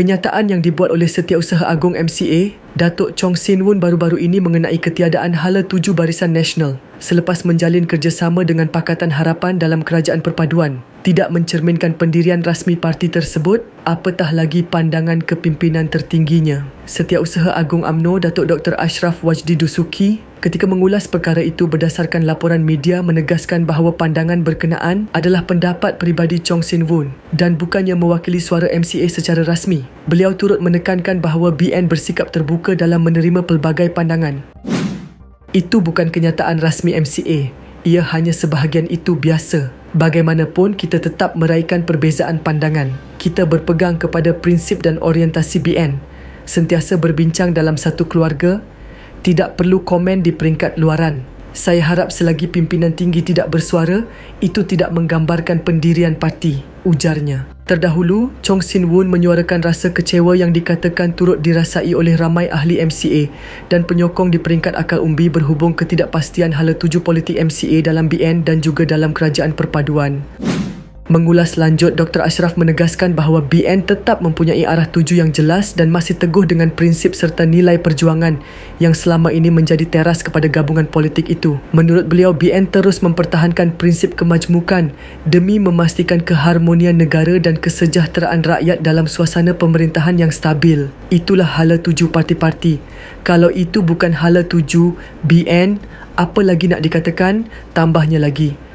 Kenyataan yang dibuat oleh Setiausaha Agong MCA, Datuk Chong Sin Woon baru-baru ini mengenai ketiadaan hala tuju Barisan Nasional selepas menjalin kerjasama dengan Pakatan Harapan dalam Kerajaan Perpaduan tidak mencerminkan pendirian rasmi parti tersebut apatah lagi pandangan kepimpinan tertingginya. Setiausaha Agung AMNO Datuk Dr. Ashraf Wajdi Dusuki ketika mengulas perkara itu berdasarkan laporan media menegaskan bahawa pandangan berkenaan adalah pendapat peribadi Chong Sin Woon dan bukannya mewakili suara MCA secara rasmi. Beliau turut menekankan bahawa BN bersikap terbuka dalam menerima pelbagai pandangan. Itu bukan kenyataan rasmi MCA. Ia hanya sebahagian itu biasa. Bagaimanapun kita tetap meraihkan perbezaan pandangan. Kita berpegang kepada prinsip dan orientasi BN. Sentiasa berbincang dalam satu keluarga. Tidak perlu komen di peringkat luaran. Saya harap selagi pimpinan tinggi tidak bersuara, itu tidak menggambarkan pendirian parti, ujarnya. Terdahulu, Chong Sin Woon menyuarakan rasa kecewa yang dikatakan turut dirasai oleh ramai ahli MCA dan penyokong di peringkat akal umbi berhubung ketidakpastian hala tuju politik MCA dalam BN dan juga dalam kerajaan perpaduan. Mengulas lanjut, Dr. Ashraf menegaskan bahawa BN tetap mempunyai arah tuju yang jelas dan masih teguh dengan prinsip serta nilai perjuangan yang selama ini menjadi teras kepada gabungan politik itu. Menurut beliau, BN terus mempertahankan prinsip kemajmukan demi memastikan keharmonian negara dan kesejahteraan rakyat dalam suasana pemerintahan yang stabil. Itulah hala tuju parti-parti. Kalau itu bukan hala tuju BN, apa lagi nak dikatakan? Tambahnya lagi.